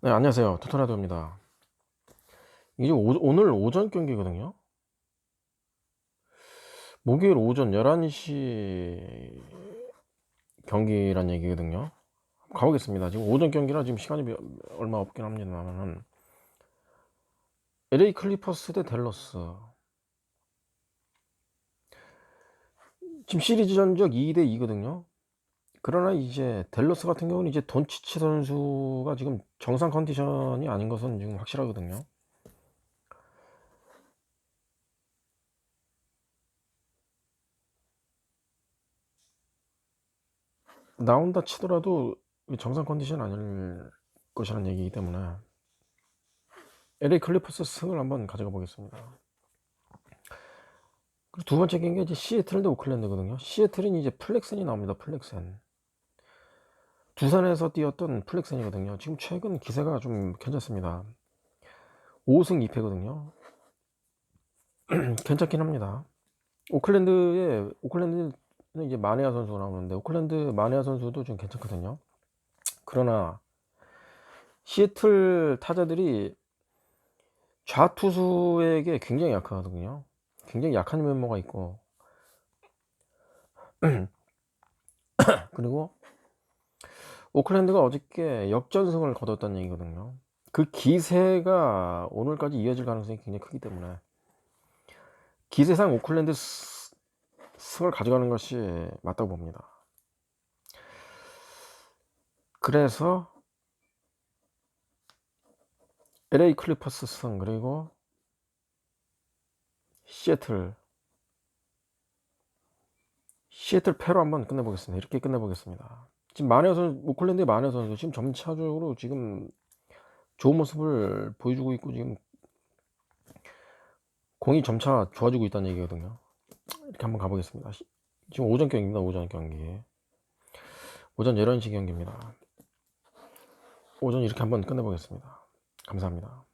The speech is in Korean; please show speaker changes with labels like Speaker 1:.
Speaker 1: 네, 안녕하세요. 토토라도입니다. 이제 오, 오늘 오전 경기거든요. 목요일 오전 11시 경기란 얘기거든요. 가보겠습니다. 지금 오전 경기라 지금 시간이 몇- 얼마 없긴 합니다만은 LA 클리퍼스 대 댈러스. 지금 시리즈 전적 2대 2거든요. 그러나 이제 댈러스 같은 경우는 이제 돈치치 선수가 지금 정상 컨디션이 아닌 것은 지금 확실하거든요. 나온다 치더라도 정상 컨디션 아닐 것이라는 얘기이기 때문에 LA 클리퍼스 승을 한번 가져가 보겠습니다. 그리고 두 번째 경기가 이제 시애틀 대 오클랜드거든요. 시애틀은 이제 플렉센이 나옵니다. 플렉센. 두산에서 뛰었던 플렉센이거든요. 지금 최근 기세가 좀 괜찮습니다. 5승 2패거든요. 괜찮긴 합니다. 오클랜드에 오클랜드는 이제 마네아 선수가 나오는데 오클랜드 마네아 선수도 좀 괜찮거든요. 그러나 시애틀 타자들이 좌투수에게 굉장히 약하거든요. 굉장히 약한 면모가 있고 그리고 오클랜드가 어저께 역전승을 거뒀다는 얘기거든요. 그 기세가 오늘까지 이어질 가능성이 굉장히 크기 때문에 기세상 오클랜드 스- 승을 가져가는 것이 맞다고 봅니다. 그래서 LA 클리퍼스 승 그리고 시애틀 시애틀 패로 한번 끝내보겠습니다. 이렇게 끝내보겠습니다. 지금 마네 선수, 오클랜드의 마네 선수 지금 점차적으로 지금 좋은 모습을 보여주고 있고 지금 공이 점차 좋아지고 있다는 얘기거든요. 이렇게 한번 가보겠습니다. 시- 지금 오전 경기입니다. 오전 경기. 오전 11시 경기입니다. 오전 이렇게 한번 끝내보겠습니다. 감사합니다.